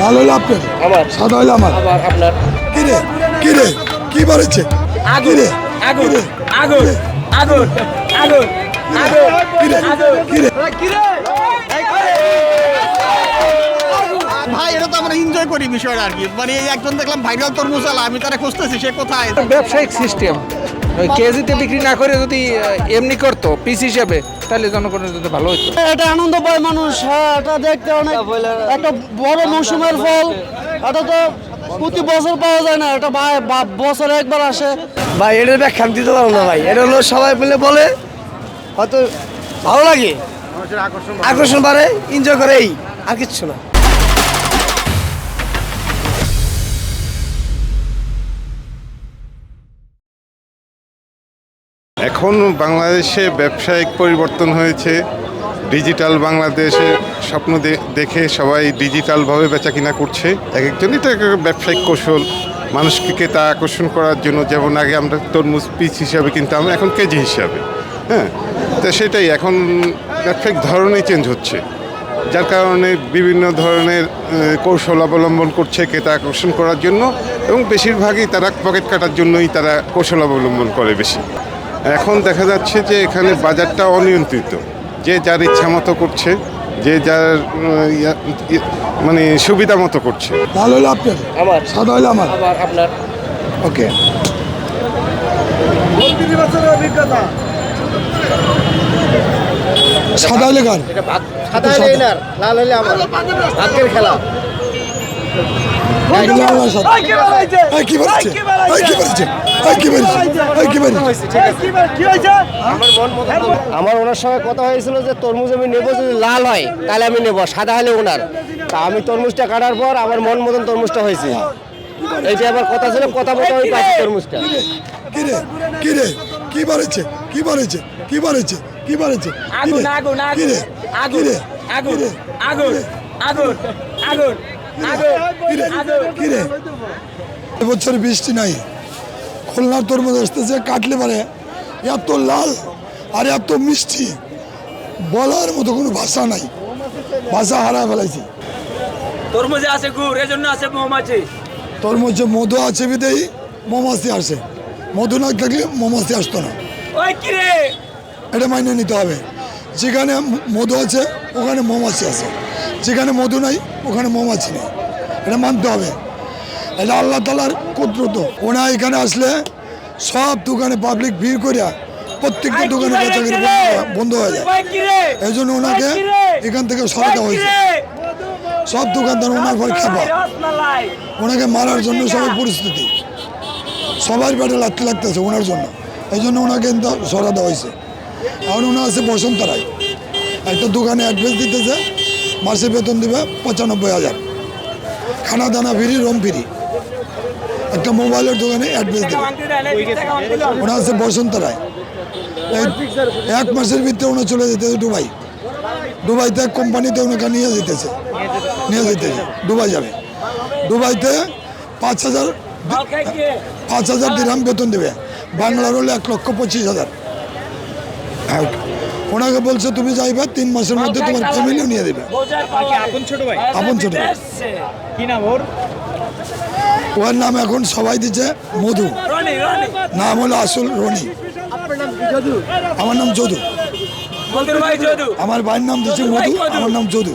লাল হলো আপনার আমার সাদা হলো আমার? আবার আপনার? কিরে কিরে কি বাড়ছে আগুন কিরে আগুন কিরে আগুন আগুন আগুন আগুন কিরে কিরে ভাই এটা তো আমরা এনজয় করি বিষয়টা আর কি। মানে একজন দেখলাম ভাইরাল তরমুজ আলা আমি তারা খুঁজতেছি সে কোথায়? ব্যবসায়িক সিস্টেম কেজিতে বিক্রি না করে যদি এমনি করতো পিস হিসাবে তাহলে জনগণের জন্য ভালো হতো এটা আনন্দ পায় মানুষ হ্যাঁ এটা দেখতে অনেক একটা বড় মৌসুমের ফল। এটা তো প্রতি বছর পাওয়া যায় না এটা বা- বা- বছরে একবার আসে। ভাই এটার ব্যাখ্যা দিতে পারব না ভাই। এটা হলো সবাই মিলে বলে হয়তো ভালো লাগে। আকর্ষণ বাড়ে। এনজয় করে এই আর কিচ্ছু না। এখন বাংলাদেশে ব্যবসায়িক পরিবর্তন হয়েছে। ডিজিটাল বাংলাদেশে স্বপ্ন দেখে সবাই ডিজিটালভাবে বেচা কিনা করছে। এক একজনই তো ব্যবসায়িক কৌশল। মানুষকে ক্রেতা আকর্ষণ করার জন্য যেমন আগে আমরা তরমুজ পিস হিসাবে কিনতাম, এখন কেজি হিসাবে হ্যাঁ? তো সেটাই, এখন ব্যবসায়িক ধরনই চেঞ্জ হচ্ছে। যার কারণে বিভিন্ন ধরনের কৌশল অবলম্বন করছে ক্রেতা আকর্ষণ করার জন্য এবং বেশিরভাগই তারা পকেট কাটার জন্যই তারা কৌশল অবলম্বন করে বেশি। এখন দেখা যাচ্ছে যে এখানে বাজারটা অনিয়ন্ত্রিত। যে যার ইচ্ছা মতো করছে যে যার মানে সুবিধা মতো করছে। ভালো হলো আপনার? আমার। সাদা হলো আমার? আবার আপনার? ওকে। সাদা হলে ভাগ সাদা হলে এনার লাল হলে আমার। ভাগ্যের খেলা। কি এই কি বাড়ছে আমার ওনার সঙ্গে কথা হয়েছিল যে তরমুজ আমি নেব যদি লাল হয় তাহলে আমি নেব সাদা হলে ওনার। তা আমি তরমুজটা কাটার পর আমার মন মতন তরমুজটা হয়েছে। এইটা আবার কথা ছিল কথা মতো আমি পাচ্ছি তরমুজটা। কিরে কিরে কি বাড়ছে? কি বাড়ছে? কি বাড়ছে? কি বাড়ছে? আগুন আগুন আগুন আগুন আগুন আগুন আগুন আগুন আগুন। এবছর বৃষ্টি নাই। খুলনার তরমুজ আসতেছে কাটলে পারে। এত লাল আর এত মিষ্টি। বলার মতো কোনো ভাষা নাই। ভাষা হারা ফেলাইছি। তরমুজে আছে গুড় এজন্য আছে মৌমাছি। তরমুজে মধু আছে বিদেই মৌমাছি আসে। মধু না থাকলে মৌমাছি আসতো না। এটা মাইনে নিতে হবে। যেখানে মধু আছে ওখানে মৌমাছি আছে। যেখানে মধু নাই ওখানে মৌমাছি নেই। এটা মানতে হবে। এটা আল্লাহ তালার কুদরত। ওনা এখানে আসলে সব দোকানে পাবলিক ভিড় করিয়া প্রত্যেকটা দোকানে বেচাকেরি বন্ধ হয়ে- যায়। এই জন্য ওনাকে এখান থেকে সরাতে হয়েছে। সব দোকানদার ওনার পর খেপা। ওনাকে মারার জন্য সবাই পরিস্থিতি। সবার পেটে লাগতে লাগতেছে ওনার জন্য। এই জন্য ওনাকে সরাতে হয়েছে। এখন ওনা আছে বসন্ত রায় একটা দোকানে অ্যাড্রেস দিতেছে মাসে বেতন দিবে পঁচানব্বই হাজার। খানা দানা ফ্রি রুম ফ্রি। একটা মোবাইলের দোকানে অ্যাড্রেস দেবে ওনা আছে বসন্ত রায়। এক মাসের ভিতরে ওনা চলে যেতেছে দুবাই। দুবাইতে এক কোম্পানিতে ওনাকে নিয়ে যেতেছে। নিয়ে যেতেছে। দুবাই যাবে। দুবাইতে পাঁচ হাজার পাঁচ হাজার দিরাম বেতন দেবে। বাংলার হলে এক লক্ষ পঁচিশ হাজার। ওনাকে বলছে তুমি যাইবে তিন মাসের মধ্যে তোমার ফ্যামিলিও নিয়ে দেবে। আপন ছোট ভাই। আপন ছোট ভাই। কি নাম ওর? ওর নাম এখন সবাই দিচ্ছে মধু। রনি রনি। নাম হলো আসল রনি। আমার নাম যদু। যদু? আমার ভাইয়ের নাম দিচ্ছে মধু আমার নাম যদু।